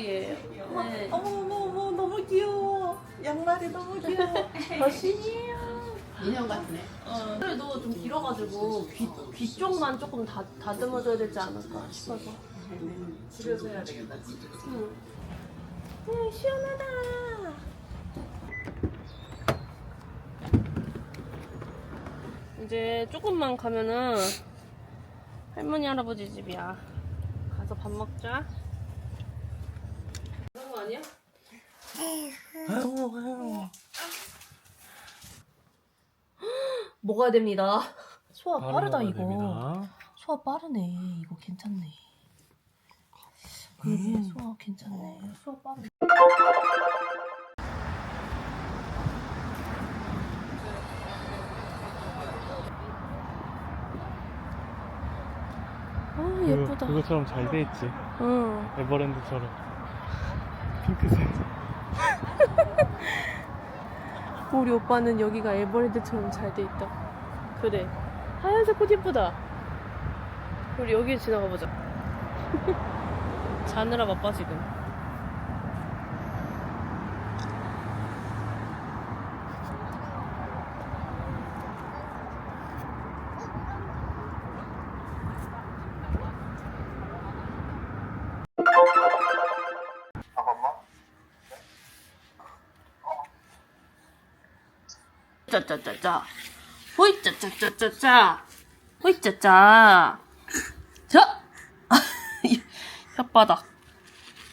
머리예요. 네. 어머 어머 어머 너무 귀여워. 양말이 너무 귀여워. 거신이에요. 인형 같네. 어. 그래도 좀 길어가지고 귀, 귀 쪽만 조금 다, 다듬어줘야 되지 않을까 싶어서. 집에서 해야 되겠다. 응. 음, 시원하다. 이제 조금만 가면은 할머니 할아버지 집이야. 가서 밥 먹자. 그런 거 아니야? 먹어야 됩니다. 소화 빠르다 이거. 소화 빠르네. 이거 괜찮네. 이게 소화 괜찮네. 소화 빠르네. 아 예쁘다. 그거처럼 잘 돼 있지. 응. 에버랜드처럼. 핑크색. 우리 오빠는 여기가 에버랜드처럼 잘 돼 있다. 그래. 하얀색 꽃 예쁘다. 우리 여기 지나가 보자. 자느라 바빠 지금. 짜짜짜짜. 호이 짜짜짜짜짜. 호이 짜짜. 자. 혓바닥.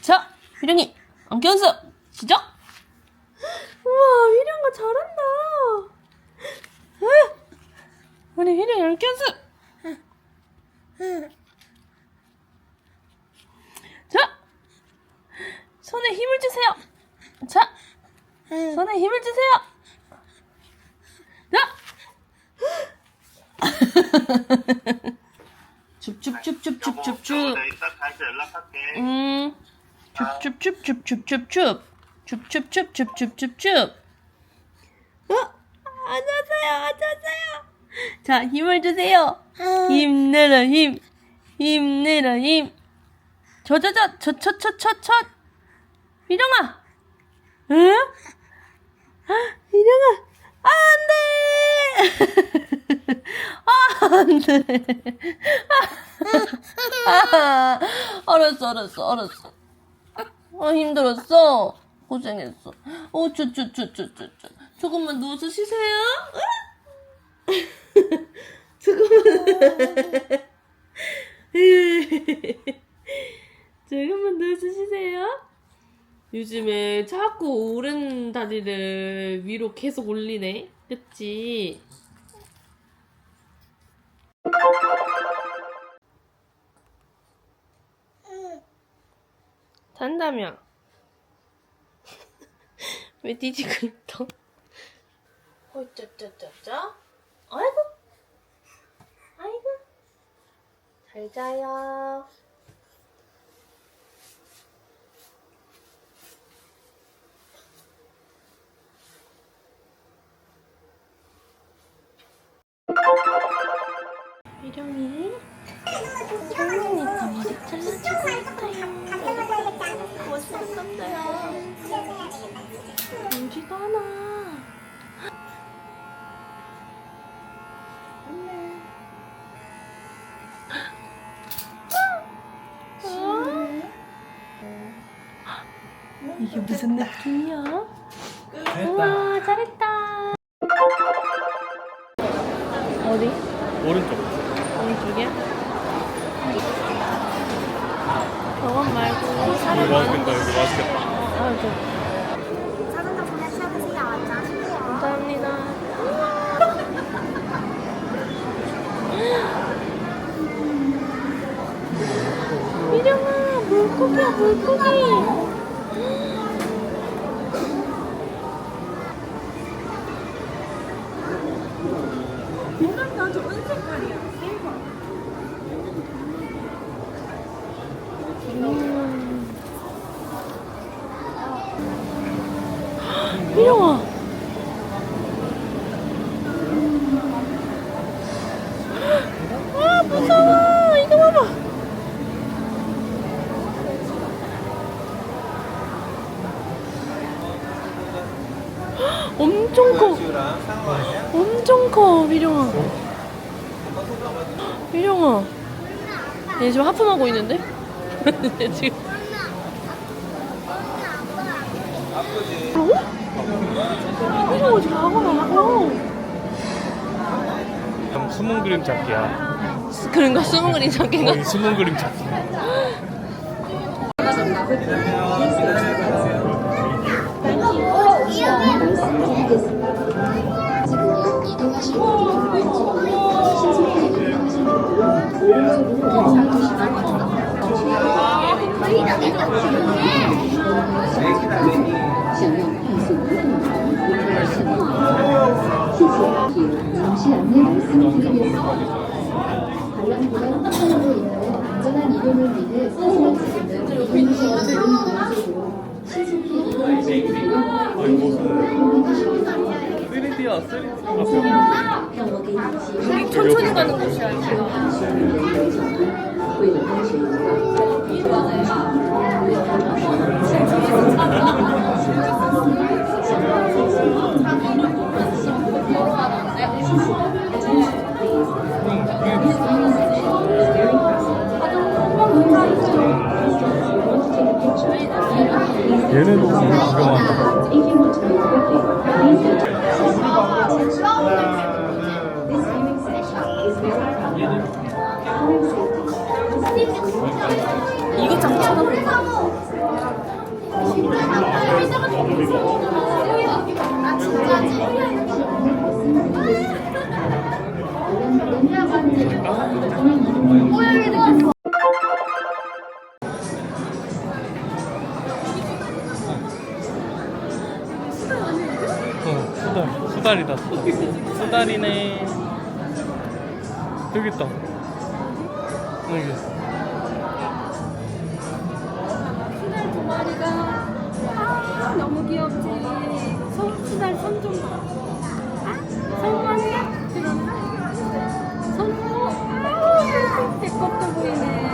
자, 휘령이 안경수 시작. 우와, 휘령아 잘한다. 응. 우리 휘령이 안경수. 자, 손에 힘을 주세요. 자, 손에 힘을 주세요. 자. 줍줍줍줍줍줍줍. 내가 이따 다시 연락할게. 음. 줍줍줍줍줍줍줍. 줍줍줍줍줍줍줍. 어? 안녕하세요. 안녕하세요. 자, 힘을 주세요. 힘 내라 힘. 힘 내라 힘. 저저저 저저저저저. 미령아. 응? 아, 미령아. 아, 안 돼! 아, 안 돼. 아, 알았어, 알았어, 알았어. 아, 힘들었어. 고생했어. 어, 쭈, 쭈, 쭈, 쭈, 쭈, 쭈. 조금만 누워서 쉬세요. 조금만. 조금만 누워서 쉬세요. 요즘에 자꾸 오른 다리를 위로 계속 올리네. 그치? 잔다며. 왜 뒤지고 있어? 어쩌쩌쩌쩌? 아이고. 아이고. 잘 자요. 멋있었어요. 울지도 않아. 이게 무슨 느낌이야? 우와 잘했다. 어디? 오른쪽. 오른쪽이야? 병원 말고 사람 이거 많은 맛있겠다, 이거 맛있겠다. 아, 저. 짜장면 보내주세요. 짜주세요. 감사합니다. 미령아, 물고기야, 물고기. 미령아. 아 무서워 이거 봐봐 엄청 커. 엄청 커, 미령아. 미령아. 얘 지금 하품하고 있는데? 얘 지금. 어? 미령아 지금 하고 나고. 그럼 숨은 그림 찾기야. 그런가? 숨은 그림 잡기인가? 거의 숨은 그림 찾기. 잠시 안내 말씀드리겠습니다. 관람구간 확산으로 인하여 안전한 이동을 위해 찍는 이동시와 다른 방식으로 신속히 이동하시고요. 3D야, 3D. 여기 천천히 가는 곳이야. 얘네도 구경한다. 어, 수달. 수달이다, 수달. 수달이네. 여기 있다. 여기. 수달 두 마리가 아 너무 귀엽지. 손 수달 손좀 봐. 아 손만이야? 손도 아 배꼽도 보이네.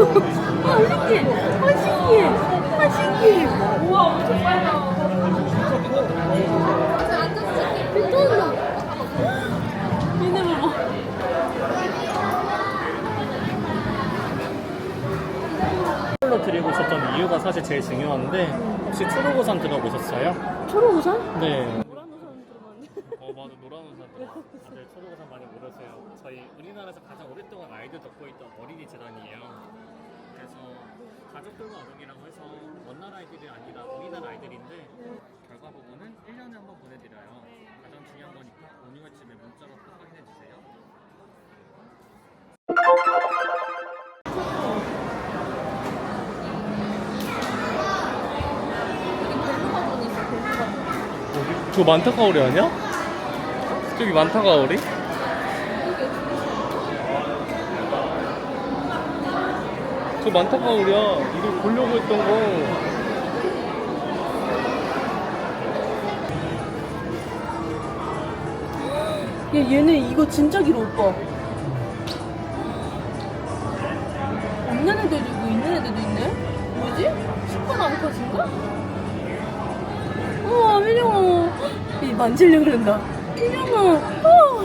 아, 신기해. 아, 신기해. 우와, 엄청 빨라. 얘네 봐봐. 로 드리고 있었던 이유가 사실 제일 중요한데 혹시 초록우산 들어보셨어요? 초록우산? 네. 노란 우산 들어봤는데. 어 맞아 노란 우산. 다들 초록우산 많이 모르세요. 저희 우리나라에서 가장 오랫동안 아이들 돕고 있던 어린이 재단이에요. 그래서 가족들과 아동이라고 해서 먼 나라 아이들이 아니라 우리나라 아이들인데 결과 부분은 1년에 한 번 보내드려요. 가장 중요한 거니까 5개월쯤에 문자로 꼭 확인해 주세요. 어디? 저 만타가오리 아니야? 저기 만타가오리? 저 만타가오리야. 이걸 보려고 했던 거. 야, 얘네 이거 진짜 길어, 오빠. 없는 애들도 있고 있는 애들도 있네? 뭐지? 슈퍼 암컷인가? 우와, 민영아. 이 만지려고 그런다. 민영아. 어.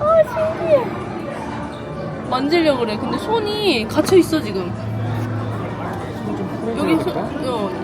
아, 신기해. 만지려고 그래. 근데 손이 갇혀있어, 지금. 여기, 손, 어,